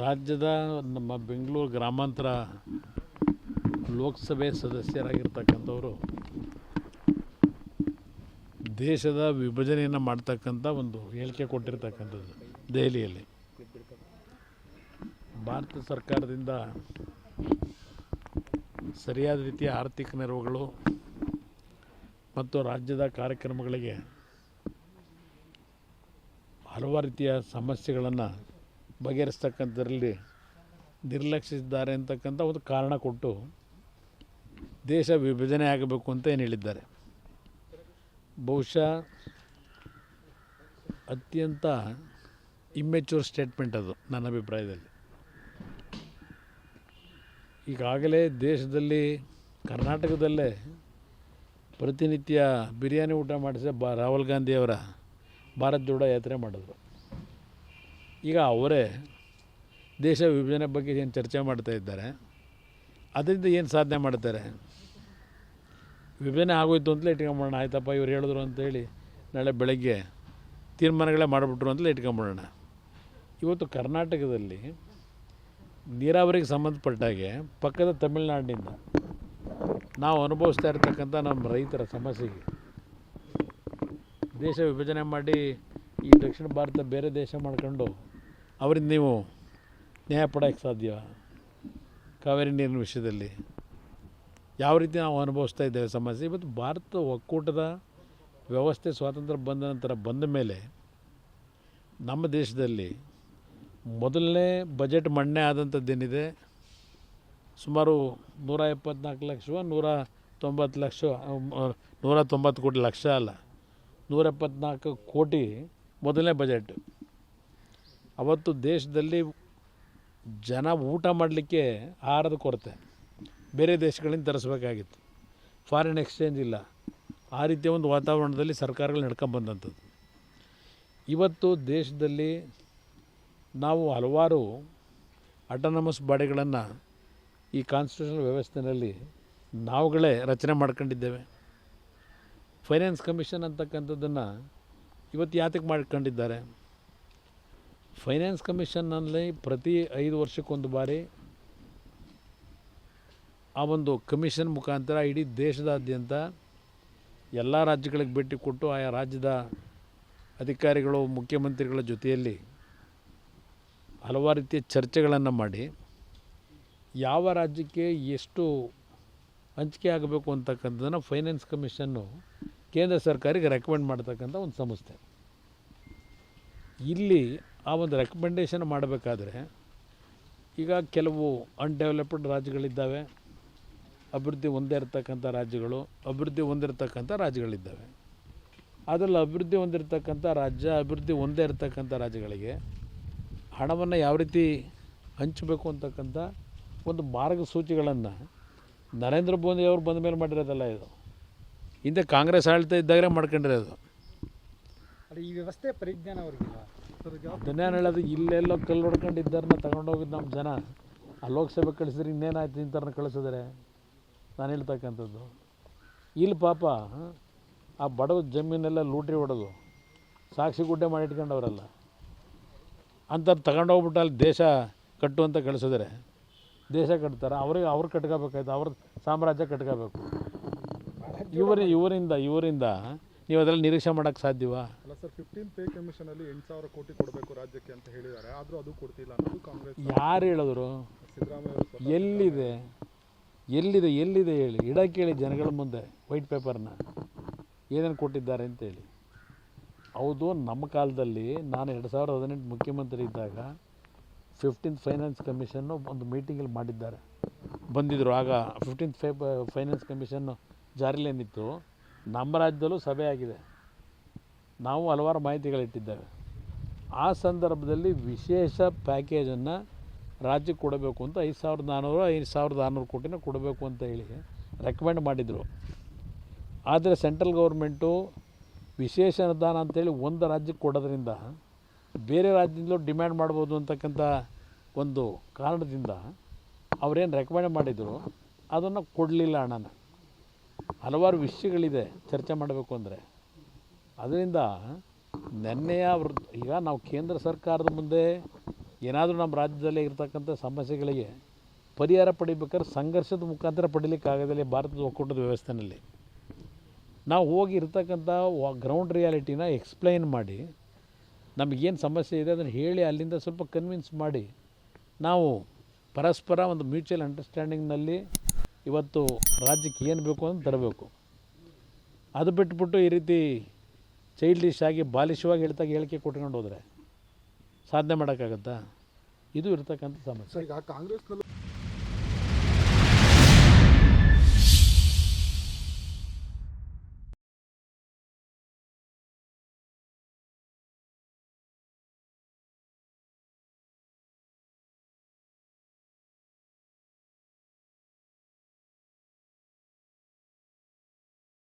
ರಾಜ್ಯದ ನಮ್ಮ ಬೆಂಗಳೂರು ಗ್ರಾಮಾಂತರ ಲೋಕಸಭೆ ಸದಸ್ಯರಾಗಿರ್ತಕ್ಕಂಥವರು ದೇಶದ ವಿಭಜನೆಯನ್ನು ಮಾಡ್ತಕ್ಕಂಥ ಒಂದು ಹೇಳಿಕೆ ಕೊಟ್ಟಿರ್ತಕ್ಕಂಥದ್ದು ದೆಹಲಿಯಲ್ಲಿ. ಭಾರತ ಸರ್ಕಾರದಿಂದ ಸರಿಯಾದ ರೀತಿಯ ಆರ್ಥಿಕ ನೆರವುಗಳು ಮತ್ತು ರಾಜ್ಯದ ಕಾರ್ಯಕ್ರಮಗಳಿಗೆ ಹಲವಾರು ರೀತಿಯ ಸಮಸ್ಯೆಗಳನ್ನು ಬಗೆಹರಿಸ್ತಕ್ಕಂಥದ್ರಲ್ಲಿ ನಿರ್ಲಕ್ಷಿಸಿದ್ದಾರೆ ಅಂತಕ್ಕಂಥ ಒಂದು ಕಾರಣ ಕೊಟ್ಟು ದೇಶ ವಿಭಜನೆ ಆಗಬೇಕು ಅಂತ ಏನು ಹೇಳಿದ್ದಾರೆ. ಬಹುಶಃ ಅತ್ಯಂತ ಇಮ್ಮೆಚೂರ್ ಸ್ಟೇಟ್ಮೆಂಟ್ ಅದು ನನ್ನ ಅಭಿಪ್ರಾಯದಲ್ಲಿ. ಈಗಾಗಲೇ ದೇಶದಲ್ಲಿ, ಕರ್ನಾಟಕದಲ್ಲೇ ಪ್ರತಿನಿತ್ಯ ಬಿರಿಯಾನಿ ಊಟ ಮಾಡಿಸಿದ ಬಾ, ರಾಹುಲ್ ಗಾಂಧಿಯವರ ಭಾರತ್ ಜೋಡೋ ಯಾತ್ರೆ ಮಾಡಿದ್ರು. ಈಗ ಅವರೇ ದೇಶ ವಿಭಜನೆ ಬಗ್ಗೆ ಏನು ಚರ್ಚೆ ಮಾಡ್ತಾ ಇದ್ದಾರೆ, ಅದರಿಂದ ಏನು ಸಾಧನೆ ಮಾಡ್ತಾರೆ? ವಿಭಜನೆ ಆಗೋಯ್ತು ಅಂತಲೇ ಇಟ್ಕೊಂಬಿಡೋಣ, ಆಯ್ತಪ್ಪ ಇವ್ರು ಹೇಳಿದ್ರು ಅಂತೇಳಿ ನಾಳೆ ಬೆಳಗ್ಗೆ ತೀರ್ಮಾನಗಳೇ ಮಾಡಿಬಿಟ್ರು ಅಂತಲೇ ಇಟ್ಕೊಂಬಿಡೋಣ. ಇವತ್ತು ಕರ್ನಾಟಕದಲ್ಲಿ ನೀರಾವರಿಗೆ ಸಂಬಂಧಪಟ್ಟಾಗೆ ಪಕ್ಕದ ತಮಿಳುನಾಡಿನಿಂದ ನಾವು ಅನುಭವಿಸ್ತಾ ಇರ್ತಕ್ಕಂಥ ನಮ್ಮ ರೈತರ ಸಮಸ್ಯೆಗೆ ದೇಶ ವಿಭಜನೆ ಮಾಡಿ ಈ ದಕ್ಷಿಣ ಭಾರತ ಬೇರೆ ದೇಶ ಮಾಡ್ಕೊಂಡು ಅವರಿಂದ ನೀವು ನ್ಯಾಯ ಪಡೋಕ್ಕೆ ಸಾಧ್ಯ? ಕಾವೇರಿ ನೀರಿನ ವಿಷಯದಲ್ಲಿ ಯಾವ ರೀತಿ ನಾವು ಅನುಭವಿಸ್ತಾ ಇದ್ದೇವೆ ಸಮಸ್ಯೆ ಇವತ್ತು ಭಾರತ ಒಕ್ಕೂಟದ ವ್ಯವಸ್ಥೆ, ಸ್ವಾತಂತ್ರ್ಯ ಬಂದ ನಂತರ ಬಂದ ಮೇಲೆ ನಮ್ಮ ದೇಶದಲ್ಲಿ ಮೊದಲನೇ ಬಜೆಟ್ ಮಂಡನೆ ಆದಂಥದ್ದೇನಿದೆ? ಸುಮಾರು ನೂರ ಎಪ್ಪತ್ನಾಲ್ಕು ಲಕ್ಷ, ನೂರ ತೊಂಬತ್ತು ಲಕ್ಷ ನೂರ ತೊಂಬತ್ತು ಕೋಟಿ ಲಕ್ಷ ಅಲ್ಲ, ನೂರ ಎಪ್ಪತ್ನಾಲ್ಕು ಕೋಟಿ ಮೊದಲನೇ ಬಜೆಟ್. ಅವತ್ತು ದೇಶದಲ್ಲಿ ಜನ ಊಟ ಮಾಡಲಿಕ್ಕೆ ಆಹಾರದ ಕೊರತೆ. ಬೇರೆ ದೇಶಗಳಿಂದ ತರಿಸ್ಬೇಕಾಗಿತ್ತು. ಫಾರಿನ್ ಎಕ್ಸ್ಚೇಂಜ್ ಇಲ್ಲ. ಆ ರೀತಿಯ ಒಂದು ವಾತಾವರಣದಲ್ಲಿ ಸರ್ಕಾರಗಳು ನಡ್ಕೊಂಬಂದಂಥದ್ದು ಇವತ್ತು ದೇಶದಲ್ಲಿ ನಾವು ಹಲವಾರು ಅಟಾನಮಸ್ ಬಾಡಿಗಳನ್ನು ಈ ಕಾನ್ಸ್ಟಿಟ್ಯೂಷನಲ್ ವ್ಯವಸ್ಥೆಯಲ್ಲಿ ನಾವುಗಳೇ ರಚನೆ ಮಾಡ್ಕೊಂಡಿದ್ದೇವೆ. ಫೈನಾನ್ಸ್ ಕಮಿಷನ್ ಅಂತಕ್ಕಂಥದ್ದನ್ನು ಇವತ್ತು ಯಾತಕ್ಕೆ ಮಾಡ್ಕೊಂಡಿದ್ದಾರೆ? ಫೈನಾನ್ಸ್ ಕಮಿಷನ್ನಲ್ಲಿ ಪ್ರತಿ ಐದು ವರ್ಷಕ್ಕೊಂದು ಬಾರಿ ಆ ಒಂದು ಕಮಿಷನ್ ಮುಖಾಂತರ ಇಡೀ ದೇಶದಾದ್ಯಂತ ಎಲ್ಲ ರಾಜ್ಯಗಳಿಗೆ ಭೇಟಿ ಕೊಟ್ಟು ಆಯಾ ರಾಜ್ಯದ ಅಧಿಕಾರಿಗಳು, ಮುಖ್ಯಮಂತ್ರಿಗಳ ಜೊತೆಯಲ್ಲಿ ಹಲವಾರು ರೀತಿಯ ಚರ್ಚೆಗಳನ್ನು ಮಾಡಿ ಯಾವ ರಾಜ್ಯಕ್ಕೆ ಎಷ್ಟು ಹಂಚಿಕೆ ಆಗಬೇಕು ಅಂತಕ್ಕಂಥದ್ದನ್ನು ಫೈನಾನ್ಸ್ ಕಮಿಷನ್ನು ಕೇಂದ್ರ ಸರ್ಕಾರಿಗೆ ರೆಕಮೆಂಡ್ ಮಾಡ್ತಕ್ಕಂಥ ಒಂದು ಸಂಸ್ಥೆ. ಇಲ್ಲಿ ಆ ಒಂದು ರೆಕಮೆಂಡೇಷನ್ ಮಾಡಬೇಕಾದ್ರೆ, ಈಗ ಕೆಲವು ಅನ್ಡೆವಲಪ್ಡ್ ರಾಜ್ಯಗಳಿದ್ದಾವೆ. ಅಭಿವೃದ್ಧಿ ಹೊಂದೇ ಇರತಕ್ಕಂಥ ರಾಜ್ಯಗಳು, ಅಭಿವೃದ್ಧಿ ಹೊಂದಿರತಕ್ಕಂಥ ರಾಜ್ಯಗಳಿದ್ದಾವೆ. ಅದರಲ್ಲಿ ಅಭಿವೃದ್ಧಿ ಹೊಂದಿರತಕ್ಕಂಥ ರಾಜ್ಯ, ಅಭಿವೃದ್ಧಿ ಹೊಂದೇ ಇರತಕ್ಕಂಥ ರಾಜ್ಯಗಳಿಗೆ ಹಣವನ್ನು ಯಾವ ರೀತಿ ಹಂಚಬೇಕು ಅಂತಕ್ಕಂಥ ಒಂದು ಮಾರ್ಗಸೂಚಿಗಳನ್ನು ನರೇಂದ್ರ ಮೋದಿ ಅವರು ಬಂದ ಮೇಲೆ ಮಾಡಿರೋದಲ್ಲ ಇದು. ಹಿಂದೆ ಕಾಂಗ್ರೆಸ್ ಆಳ್ತಾ ಇದ್ದಾಗಲೇ ಮಾಡ್ಕೊಂಡಿರೋದು. ಅದು ಈ ವ್ಯವಸ್ಥೆ ಪರಿಜ್ಞಾನ ಅವ್ರಿಗಿಲ್ಲ ಅದನ್ನೇ ಹೇಳೋದು ಇಲ್ಲೆಲ್ಲೋ ಕಲ್ಲು ಹೊಡ್ಕೊಂಡಿದ್ದಾರನ್ನ ತಗೊಂಡೋಗಿದ್ದು ನಮ್ಮ ಜನ. ಆ ಲೋಕಸಭೆ ಕಳಿಸಿದ್ರೆ ಇನ್ನೇನಾಯ್ತು ಇಂಥವ್ರನ್ನ ಕಳಿಸಿದ್ರೆ? ನಾನು ಹೇಳ್ತಕ್ಕಂಥದ್ದು. ಇಲ್ಲಿ ಪಾಪ, ಆ ಬಡವ ಜಮೀನೆಲ್ಲ ಲೂಟ್ರಿ ಹೊಡೋದು. ಸಾಕ್ಷಿ ಗುಡ್ಡೆ ಮಾಡಿ ಇಟ್ಕೊಂಡವರಲ್ಲ. ಅಂಥದ್ದು ತಗೊಂಡೋಗ್ಬಿಟ್ಟು ಅಲ್ಲಿ ದೇಶ ಕಟ್ಟು ಅಂತ ಕಳಿಸಿದ್ರೆ. ದೇಶ ಕಟ್ತಾರೆ. ಅವ್ರಿಗೆ ಅವ್ರು ಕಟ್ಕೋಬೇಕಾಯ್ತು. ಅವ್ರ ಸಾಮ್ರಾಜ್ಯ ಕಟ್ಕೋಬೇಕು. ಇವರು, ಇವರಿಂದ ಇವರಿಂದ ನೀವು ಅದರಲ್ಲಿ ನಿರೀಕ್ಷೆ ಮಾಡೋಕ್ಕೆ ಸಾಧ್ಯವಾ? ಅಲ್ಲ ಸರ್ ಫಿಫ್ಟೀನ್ ಪೇ ಕಮಿಷನ್ ಅಲ್ಲಿ ಎಂಟು ಸಾವಿರ ಕೋಟಿ ಕೊಡಬೇಕು ರಾಜ್ಯಕ್ಕೆ ಅಂತ ಹೇಳಿದ್ದಾರೆ. ಆದರೂ ಅದು ಕೊಡ್ತಿಲ್ಲ ಅನ್ನೋದು ಕಾಂಗ್ರೆಸ್ ಯಾರು ಹೇಳಿದ್ರು? ಸಿದ್ದರಾಮಯ್ಯ ಅವರು ಸ್ವತಃ ಎಲ್ಲಿದೆ? ಎಲ್ಲಿದೆ ಎಲ್ಲಿದೆ ಹೇಳಿ? ಇಡಕ್ಕೆ ಹೇಳಿ ಜನಗಳ ಮುಂದೆ ವೈಟ್ ಪೇಪರ್ನ ಏನೇನು ಕೊಟ್ಟಿದ್ದಾರೆ ಅಂತೇಳಿ ಹೌದು ನಮ್ಮ ಕಾಲದಲ್ಲಿ ನಾನು ಎರಡು ಸಾವಿರದ ಹದಿನೆಂಟು ಮುಖ್ಯಮಂತ್ರಿ ಇದ್ದಾಗ ಫಿಫ್ಟೀನ್ತ್ ಫೈನಾನ್ಸ್ ಕಮಿಷನ್ನು ಒಂದು ಮೀಟಿಂಗಲ್ಲಿ ಮಾಡಿದ್ದಾರೆ. ಬಂದಿದ್ದರು ಆಗ ಫಿಫ್ಟೀನ್ತ್ ಫೈ ಫೈನಾನ್ಸ್ ಕಮಿಷನ್ನು ಜಾರಿಲೇನಿತ್ತು. ನಮ್ಮ ರಾಜ್ಯದಲ್ಲೂ ಸಭೆ ಆಗಿದೆ. ನಾವು ಹಲವಾರು ಮಾಹಿತಿಗಳಿಟ್ಟಿದ್ದೇವೆ. ಆ ಸಂದರ್ಭದಲ್ಲಿ ವಿಶೇಷ ಪ್ಯಾಕೇಜನ್ನು ರಾಜ್ಯಕ್ಕೆ ಕೊಡಬೇಕು ಅಂತ ಐದು ಸಾವಿರದ ನಾನ್ನೂರು ಐದು ಸಾವಿರದ ಆರುನೂರು ಕೋಟಿನ ಕೊಡಬೇಕು ಅಂತ ಹೇಳಿ ರೆಕಮೆಂಡ್ ಮಾಡಿದರು. ಆದರೆ ಸೆಂಟ್ರಲ್ ಗೌರ್ಮೆಂಟು ವಿಶೇಷ ಅನುದಾನ ಅಂತೇಳಿ ಒಂದು ರಾಜ್ಯಕ್ಕೆ ಕೊಡೋದ್ರಿಂದ, ಬೇರೆ ರಾಜ್ಯದಿಂದಲೂ ಡಿಮ್ಯಾಂಡ್ ಮಾಡ್ಬೋದು ಅಂತಕ್ಕಂಥ ಒಂದು ಕಾರಣದಿಂದ ಅವರೇನು ರೆಕಮೆಂಡ್ ಮಾಡಿದರು, ಅದನ್ನು ಕೊಡಲಿಲ್ಲ ಹಣನ ಹಲವಾರು ವಿಷಯಗಳಿದೆ ಚರ್ಚೆ ಮಾಡಬೇಕು ಅಂದರೆ. ಅದರಿಂದ ನೆನ್ನೆಯ ಈಗ ನಾವು ಕೇಂದ್ರ ಸರ್ಕಾರದ ಮುಂದೆ ಏನಾದರೂ ನಮ್ಮ ರಾಜ್ಯದಲ್ಲಿ ಇರತಕ್ಕಂಥ ಸಮಸ್ಯೆಗಳಿಗೆ ಪರಿಹಾರ ಪಡಿಬೇಕಾದ್ರೆ ಸಂಘರ್ಷದ ಮುಖಾಂತರ ಪಡಿಲಿಕ್ಕಾಗೋದಿಲ್ಲ ಭಾರತದ ಒಕ್ಕೂಟದ ವ್ಯವಸ್ಥೆಯಲ್ಲಿ ನಾವು ಹೋಗಿ ಇರ್ತಕ್ಕಂಥ ಗ್ರೌಂಡ್ ರಿಯಾಲಿಟಿನ ಎಕ್ಸ್ಪ್ಲೈನ್ ಮಾಡಿ, ನಮಗೇನು ಸಮಸ್ಯೆ ಇದೆ ಅದನ್ನು ಹೇಳಿ ಅಲ್ಲಿಂದ ಸ್ವಲ್ಪ ಕನ್ವಿನ್ಸ್ ಮಾಡಿ, ನಾವು ಪರಸ್ಪರ ಒಂದು ಮ್ಯೂಚುವಲ್ ಅಂಡರ್ಸ್ಟ್ಯಾಂಡಿಂಗ್ನಲ್ಲಿ ಇವತ್ತು ರಾಜ್ಯಕ್ಕೆ ಏನು ಬೇಕು ಅಂತ ತರಬೇಕು ಅದು ಬಿಟ್ಬಿಟ್ಟು ಈ ರೀತಿ ಚೈಲ್ಡಿಶ್ ಆಗಿ ಬಾಲಿಶವಾಗಿ ಹೇಳ್ತಾಗ ಹೇಳಿಕೆ ಕೊಟ್ಕೊಂಡು ಹೋದರೆ ಸಾಧನೆ ಮಾಡೋಕ್ಕಾಗತ್ತಾ? ಇದು ಇರ್ತಕ್ಕಂಥ ಸಮಸ್ಯೆ. ಈಗ ಕಾಂಗ್ರೆಸ್ನಲ್ಲೂ